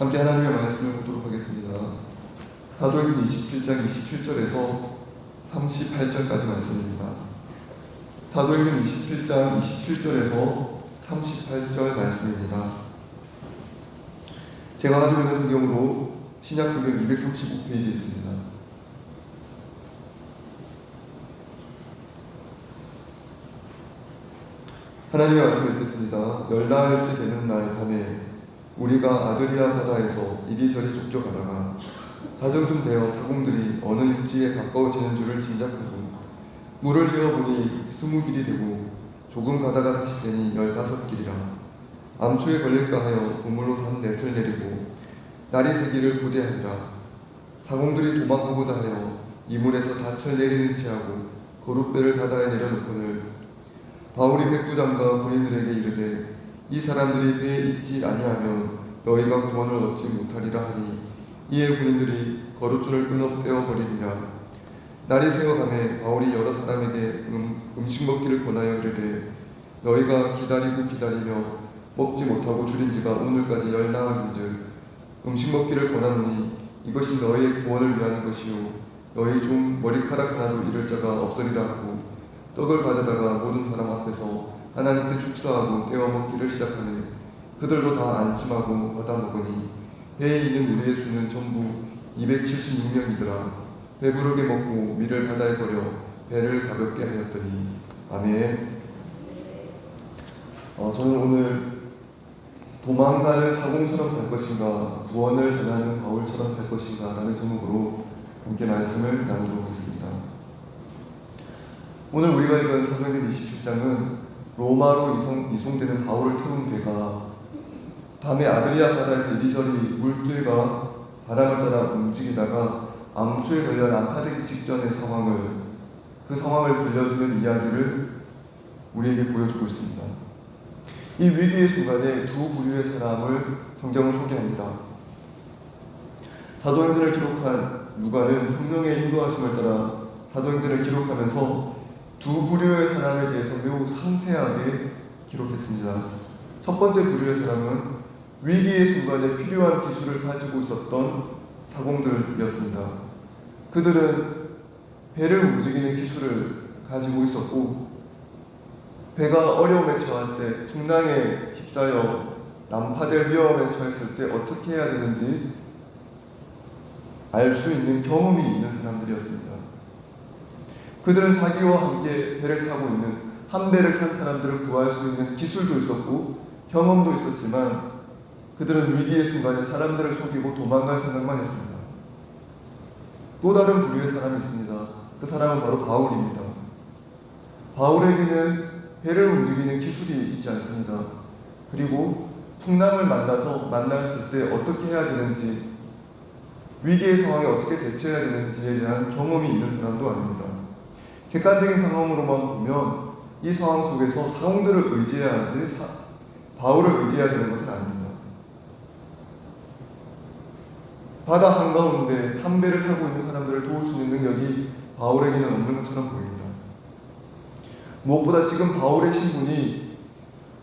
함께 하나님의 말씀을 보도록 하겠습니다. 사도행전 27장 27절에서 38절까지 말씀입니다. 사도행전 27장 27절에서 38절 말씀입니다. 제가 가지고 있는 성경으로 신약 성경 235페이지에 있습니다. 하나님의 말씀을 읽겠습니다. 열나흘째 되는 날 밤에 우리가 아드리아 바다에서 이리저리 쫓겨가다가 자정쯤 되어 사공들이 어느 육지에 가까워지는 줄을 짐작하고 물을 재어보니 스무 길이 되고 조금 가다가 다시 재니 열다섯 길이라 암초에 걸릴까 하여 보물로 단 넷을 내리고 날이 새기를 고대하니라. 사공들이 도망하고자 하여 이물에서 닻을 내리는 채 하고 거룻배를 바다에 내려놓고는 바울이 백부장과 군인들에게 이르되 이 사람들이 배에 있지 아니하면 너희가 구원을 얻지 못하리라 하니 이에 군인들이 거룻줄을 끊어 떼어버리니라. 날이 새어가매 바울이 여러 사람에게 음, 음식 먹기를 권하여 이르되 너희가 기다리고 기다리며 먹지 못하고 줄인 지가 오늘까지 열나흘인즉 음식 먹기를 권하노니 이것이 너희의 구원을 위한 것이요 너희 좀 머리카락 하나도 잃을 자가 없으리라 하고 떡을 가져다가 모든 사람 앞에서 하나님께 축사하고 떼어 먹기를 시작하니 그들도 다 안심하고 받아 먹으니 배에 있는 우리의 수는 전부 276명이더라 배부르게 먹고 밀을 바다에 버려 배를 가볍게 하였더니 아멘. 어, 저는 오늘 도망가는 사공처럼 살 것인가 구원을 전하는 바울처럼 살 것인가 라는 제목으로 함께 말씀을 나누도록 하겠습니다. 오늘 우리가 읽은 사도행전 27장은 로마로 이송, 이송되는 바울을 태운 배가 밤에 아드리아 바다에서 이리저리 물길과 바람을 따라 움직이다가 암초에 걸려 난파되기 직전의 상황을 그 상황을 들려주는 이야기를 우리에게 보여주고 있습니다. 이 위기의 순간에 두 부류의 사람을 성경은 소개합니다. 사도행전을 기록한 누가는 성령의 인도하심을 따라 사도행전을 기록하면서 두 부류의 사람에 대해서 매우 상세하게 기록했습니다. 첫 번째 부류의 사람은 위기의 순간에 필요한 기술을 가지고 있었던 사공들이었습니다. 그들은 배를 움직이는 기술을 가지고 있었고 배가 어려움에 처할 때 풍랑에 휩싸여 난파될 위험에 처했을 때 어떻게 해야 되는지 알 수 있는 경험이 있는 사람들이었습니다. 그들은 자기와 함께 배를 타고 있는 한 배를 탄 사람들을 구할 수 있는 기술도 있었고 경험도 있었지만 그들은 위기의 순간에 사람들을 속이고 도망갈 생각만 했습니다. 또 다른 부류의 사람이 있습니다. 그 사람은 바로 바울입니다. 바울에게는 배를 움직이는 기술이 있지 않습니다. 그리고 풍랑을 만나서 만났을 때 어떻게 해야 되는지 위기의 상황에 어떻게 대처해야 되는지에 대한 경험이 있는 사람도 아닙니다. 객관적인 상황으로만 보면 이 상황 속에서 사공들을 의지해야 하지 사, 바울을 의지해야 되는 것은 아닙니다. 바다 한가운데 한 배를 타고 있는 사람들을 도울 수 있는 능력이 바울에게는 없는 것처럼 보입니다. 무엇보다 지금 바울의 신분이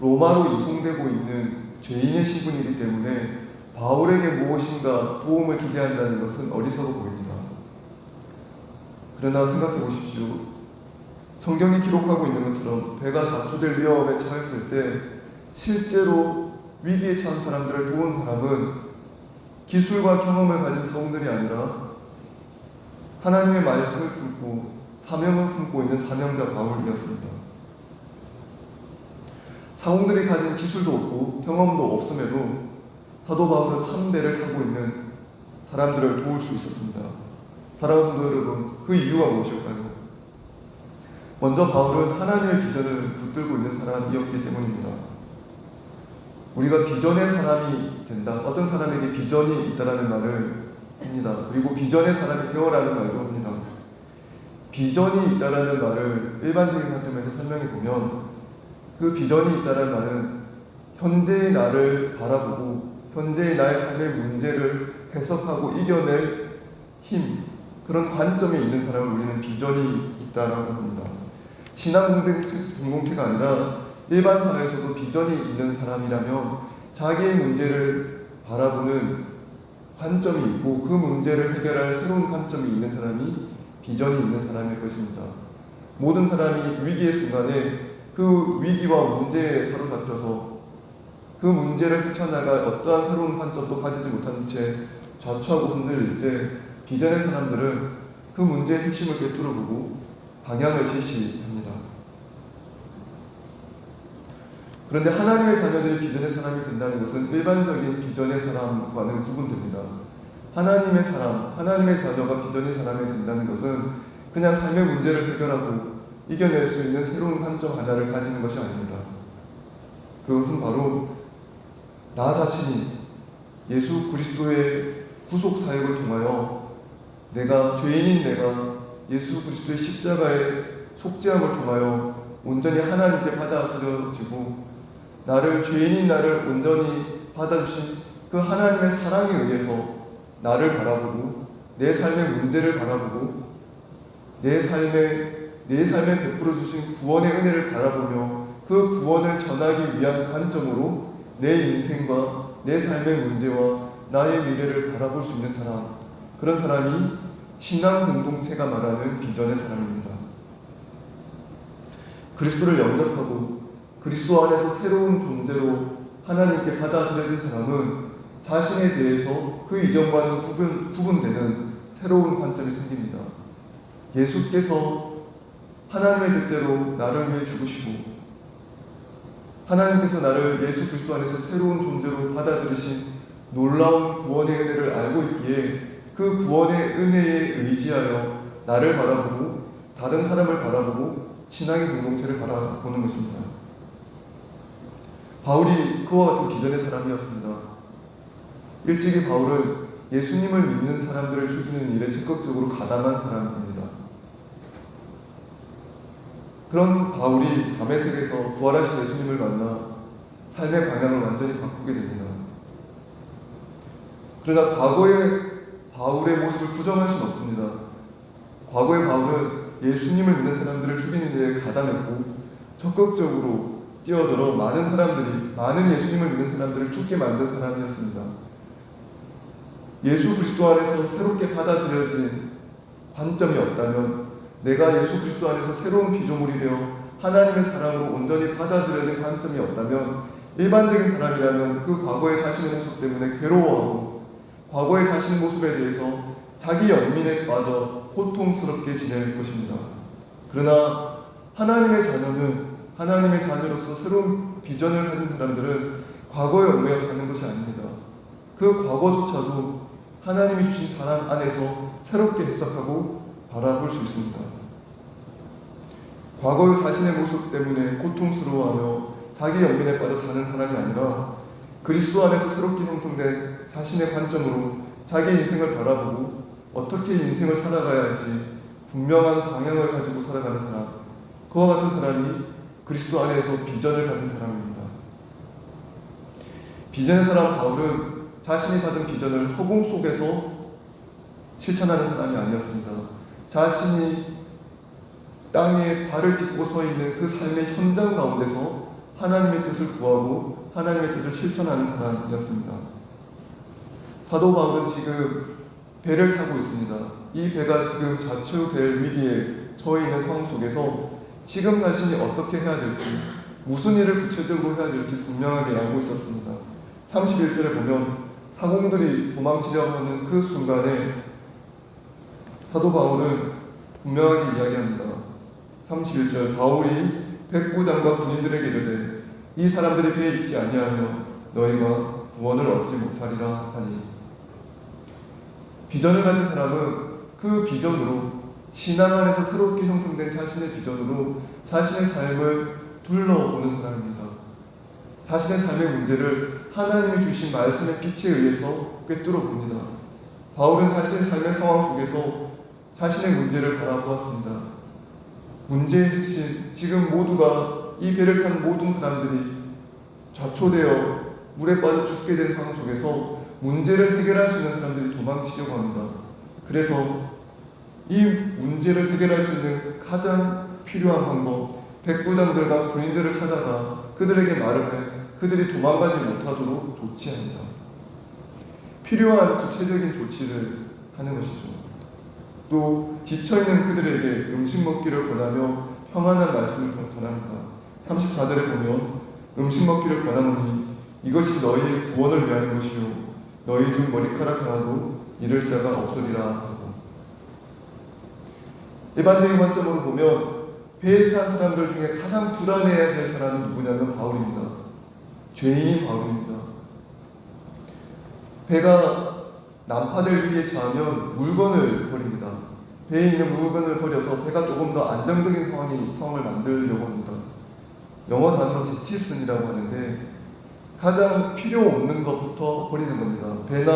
로마로 이송되고 있는 죄인의 신분이기 때문에 바울에게 무엇인가 도움을 기대한다는 것은 어리석어 보입니다. 그러나 생각해 보십시오. 성경이 기록하고 있는 것처럼 배가 자초될 위험에 처했을 때 실제로 위기에 처한 사람들을 도운 사람은 기술과 경험을 가진 사공들이 아니라 하나님의 말씀을 품고 사명을 품고 있는 사명자 바울이었습니다. 사공들이 가진 기술도 없고 경험도 없음에도 사도 바울은 한 배를 타고 있는 사람들을 도울 수 있었습니다. 사랑하는 성도 여러분, 그 이유가 무엇일까요? 먼저 바울은 하나님의 비전을 붙들고 있는 사람이었기 때문입니다. 우리가 비전의 사람이 된다. 어떤 사람에게 비전이 있다라는 말을 합니다. 그리고 비전의 사람이 되어라는 말도 합니다. 비전이 있다라는 말을 일반적인 관점에서 설명해 보면 그 비전이 있다라는 말은 현재의 나를 바라보고 현재의 나의 삶의 문제를 해석하고 이겨낼 힘 그런 관점에 있는 사람을 우리는 비전이 있다라고 합니다. 신앙 공동체가 아니라 일반 사회에서도 비전이 있는 사람이라면 자기의 문제를 바라보는 관점이 있고 그 문제를 해결할 새로운 관점이 있는 사람이 비전이 있는 사람일 것입니다. 모든 사람이 위기의 순간에 그 위기와 문제에 사로잡혀서 그 문제를 헤쳐나갈 어떠한 새로운 관점도 가지지 못한 채 좌초하고 흔들릴 때 비전의 사람들은 그 문제의 핵심을 꿰뚫어보고 방향을 제시합니다. 그런데 하나님의 자녀들이 비전의 사람이 된다는 것은 일반적인 비전의 사람과는 구분됩니다. 하나님의 사람, 하나님의 자녀가 비전의 사람이 된다는 것은 그냥 삶의 문제를 해결하고 이겨낼 수 있는 새로운 관점 하나를 가지는 것이 아닙니다. 그것은 바로 나 자신이 예수 그리스도의 구속 사역을 통하여 내가 죄인인 내가 예수 그리스도의 십자가의 속죄함을 통하여 온전히 하나님께 받아들여지고 나를 죄인인 나를 온전히 받아주신 그 하나님의 사랑에 의해서 나를 바라보고 내 삶의 문제를 바라보고 내 삶에 내 삶에 베풀어 주신 구원의 은혜를 바라보며 그 구원을 전하기 위한 관점으로 내 인생과 내 삶의 문제와 나의 미래를 바라볼 수 있는 사람 그런 사람이 신앙 공동체가 말하는 비전의 사람입니다. 그리스도를 영접하고 그리스도 안에서 새로운 존재로 하나님께 받아들여진 사람은 자신에 대해서 그 이전과는 구분, 구분되는 새로운 관점이 생깁니다. 예수께서 하나님의 뜻대로 나를 위해 죽으시고 하나님께서 나를 예수 그리스도 안에서 새로운 존재로 받아들이신 놀라운 구원의 은혜를 알고 있기에 그 구원의 은혜에 의지하여 나를 바라보고 다른 사람을 바라보고 신앙의 공동체를 바라보는 것입니다. 바울이 그와 같은 기전의 사람이었습니다. 일찍이 바울은 예수님을 믿는 사람들을 죽이는 일에 적극적으로 가담한 사람입니다. 그런 바울이 담에색에서 부활하신 예수님을 만나 삶의 방향을 완전히 바꾸게 됩니다. 그러나 과거의 바울의 모습을 부정할 수는 없습니다. 과거의 바울은 예수님을 믿는 사람들을 죽이는 일에 가담했고 적극적으로 뛰어들어 많은 사람들이 많은 예수님을 믿는 사람들을 죽게 만든 사람이었습니다. 예수 그리스도 안에서 새롭게 받아들여진 관점이 없다면 내가 예수 그리스도 안에서 새로운 피조물이 되어 하나님의 사랑으로 온전히 받아들여진 관점이 없다면 일반적인 사람이라면 그 과거의 자신의 모습 때문에 괴로워하고 과거의 자신의 모습에 대해서 자기 연민에 빠져 고통스럽게 지낼 것입니다. 그러나 하나님의 자녀는 하나님의 자녀로서 새로운 비전을 가진 사람들은 과거에 얽매여 사는 것이 아닙니다. 그 과거조차도 하나님이 주신 사랑 안에서 새롭게 해석하고 바라볼 수 있습니다. 과거의 자신의 모습 때문에 고통스러워하며 자기 연민에 빠져 사는 사람이 아니라 그리스도 안에서 새롭게 형성된 자신의 관점으로 자기 인생을 바라보고 어떻게 인생을 살아가야 할지 분명한 방향을 가지고 살아가는 사람, 그와 같은 사람이 그리스도 안에서 비전을 가진 사람입니다. 비전의 사람 바울은 자신이 받은 비전을 허공 속에서 실천하는 사람이 아니었습니다. 자신이 땅에 발을 딛고 서 있는 그 삶의 현장 가운데서 하나님의 뜻을 구하고 하나님의 뜻을 실천하는 사람이었습니다. 사도 바울은 지금 배를 타고 있습니다. 이 배가 지금 자초될 위기에 처해 있는 상황 속에서 지금 자신이 어떻게 해야 될지, 무슨 일을 구체적으로 해야 될지 분명하게 알고 있었습니다. 31절에 보면 사공들이 도망치려고 하는 그 순간에 사도 바울은 분명하게 이야기합니다. 31절 바울이 백부장과 군인들에게 이르되 이 사람들이 배에 있지 아니하며 너희가 구원을 얻지 못하리라 하니 비전을 가진 사람은 그 비전으로 신앙 안에서 새롭게 형성된 자신의 비전으로 자신의 삶을 둘러보는 사람입니다. 자신의 삶의 문제를 하나님이 주신 말씀의 빛에 의해서 꿰뚫어 봅니다. 바울은 자신의 삶의 상황 속에서 자신의 문제를 바라보았습니다. 문제의 핵심, 지금 모두가 이 배를 탄 모든 사람들이 좌초되어 물에 빠져 죽게 된 상황 속에서 문제를 해결할 수 있는 사람들이 도망치려고 합니다. 그래서 이 문제를 해결할 수 있는 가장 필요한 방법, 백부장들과 군인들을 찾아가 그들에게 말을 해 그들이 도망가지 못하도록 조치합니다. 필요한 구체적인 조치를 하는 것이죠. 또 지쳐있는 그들에게 음식 먹기를 권하며 평안한 말씀을 전합니다. 34절에 보면 음식 먹기를 권하노니 이것이 너희의 구원을 위하는 것이요 너희 중 머리카락 하나도 잃을 자가 없으리라 하고 일반적인 관점으로 보면 배에 탄 사람들 중에 가장 불안해야 될 사람은 누구냐면 바울입니다. 죄인인 바울입니다. 배가 난파될 위기에 처하면 물건을 버립니다. 배에 있는 물건을 버려서 배가 조금 더 안정적인 상황이 상황을 만들려고 합니다. 영어 단어로 제티슨이라고 하는데 가장 필요 없는 것부터 버리는 겁니다. 배나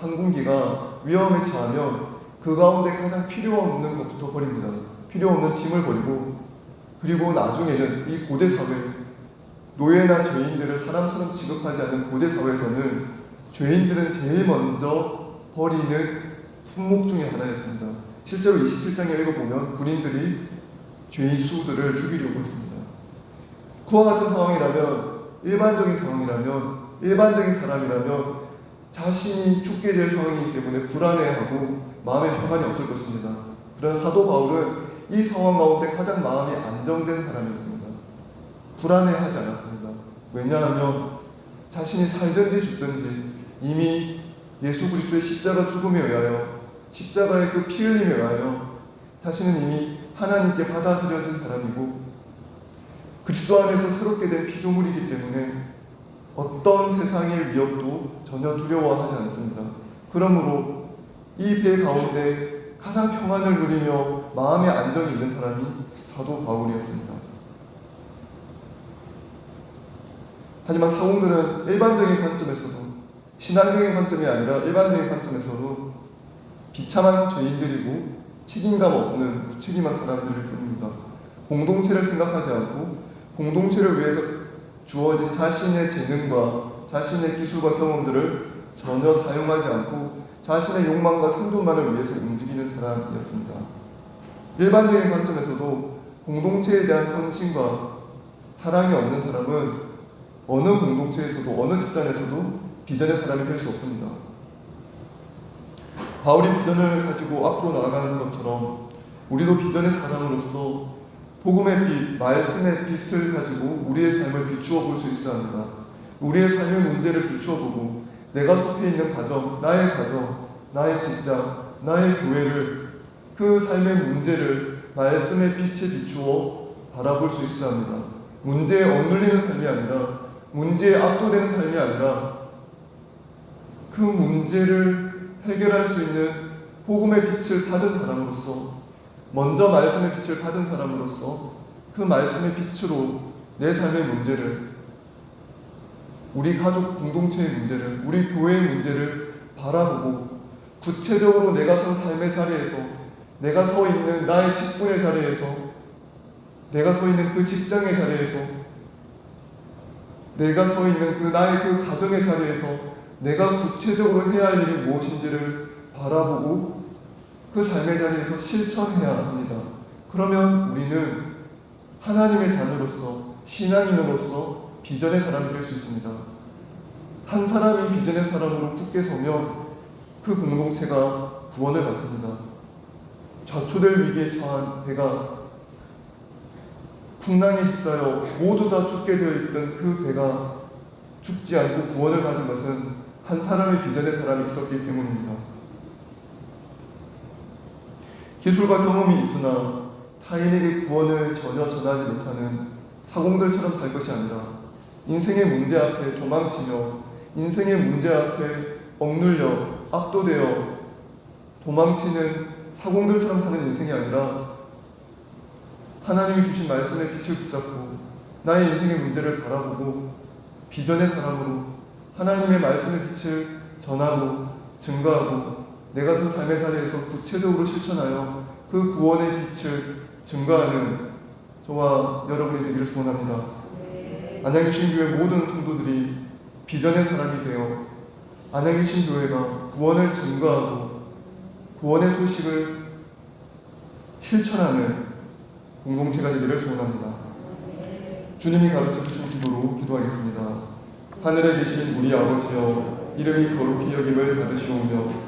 항공기가 위험에 처하면 그 가운데 가장 필요 없는 것부터 버립니다. 필요 없는 짐을 버리고 그리고 나중에는 이 고대 사회 노예나 죄인들을 사람처럼 취급하지 않는 고대 사회에서는 죄인들은 제일 먼저 버리는 품목 중에 하나였습니다. 실제로 27장에 읽어보면 군인들이 죄인 수들을 죽이려고 했습니다. 그와 같은 상황이라면 일반적인 상황이라면 일반적인 사람이라면 자신이 죽게 될 상황이기 때문에 불안해하고 마음에 평안이 없을 것입니다. 그런 사도 바울은 이 상황 가운데 가장 마음이 안정된 사람이었습니다. 불안해하지 않았습니다. 왜냐하면 자신이 살든지 죽든지 이미 예수 그리스도의 십자가 죽음에 의하여 십자가의 그 피 흘림에 의하여 자신은 이미 하나님께 받아들여진 사람이고 그리스도 안에서 새롭게 된 피조물이기 때문에 어떤 세상의 위협도 전혀 두려워하지 않습니다. 그러므로 이 배 가운데 가장 평안을 누리며 마음의 안정이 있는 사람이 사도 바울이었습니다. 하지만 사공들은 일반적인 관점에서도 신앙적인 관점이 아니라 일반적인 관점에서도 비참한 죄인들이고 책임감 없는 무책임한 사람들일 뿐입니다. 공동체를 생각하지 않고 공동체를 위해서 주어진 자신의 재능과 자신의 기술과 경험들을 전혀 사용하지 않고 자신의 욕망과 생존만을 위해서 움직이는 사람이었습니다. 일반적인 관점에서도 공동체에 대한 헌신과 사랑이 없는 사람은 어느 공동체에서도 어느 집단에서도 비전의 사람이 될 수 없습니다. 바울이 비전을 가지고 앞으로 나아가는 것처럼 우리도 비전의 사람으로서 복음의 빛, 말씀의 빛을 가지고 우리의 삶을 비추어 볼 수 있어야 합니다. 우리의 삶의 문제를 비추어 보고 내가 속해 있는 가정, 나의 가정, 나의 직장, 나의 교회를 그 삶의 문제를 말씀의 빛에 비추어 바라볼 수 있어야 합니다. 문제에 억눌리는 삶이 아니라 문제에 압도되는 삶이 아니라 그 문제를 해결할 수 있는 복음의 빛을 받은 사람으로서 먼저 말씀의 빛을 받은 사람으로서 그 말씀의 빛으로 내 삶의 문제를 우리 가족 공동체의 문제를 우리 교회의 문제를 바라보고 구체적으로 내가 선 삶의 자리에서 내가 서 있는 나의 직분의 자리에서 내가 서 있는 그 직장의 자리에서 내가 서 있는 그 나의 그 가정의 자리에서 내가 구체적으로 해야 할 일이 무엇인지를 바라보고 그 삶의 자리에서 실천해야 합니다. 그러면 우리는 하나님의 자녀로서 신앙인으로서 비전의 사람이 될 수 있습니다. 한 사람이 비전의 사람으로 굳게 서면 그 공동체가 구원을 받습니다. 좌초될 위기에 처한 배가 풍랑에 휩싸여 모두 다 죽게 되어 있던 그 배가 죽지 않고 구원을 받은 것은 한 사람의 비전의 사람이 있었기 때문입니다. 기술과 경험이 있으나 타인에게 구원을 전혀 전하지 못하는 사공들처럼 살 것이 아니라 인생의 문제 앞에 도망치며 인생의 문제 앞에 억눌려 압도되어 도망치는 사공들처럼 사는 인생이 아니라 하나님이 주신 말씀의 빛을 붙잡고 나의 인생의 문제를 바라보고 비전의 사람으로 하나님의 말씀의 빛을 전하고 증거하고 내가 선 삶의 자리에서 구체적으로 실천하여 그 구원의 빛을 증거하는 저와 여러분이 되기를 소원합니다. 안양의 신교회 모든 성도들이 비전의 사람이 되어 안양의 신교회가 구원을 증거하고 구원의 소식을 실천하는 공동체가 되기를 소원합니다. 주님이 가르쳐 주신 기도로 기도하겠습니다. 하늘에 계신 우리 아버지여 이름이 거룩히 여김을 받으시오며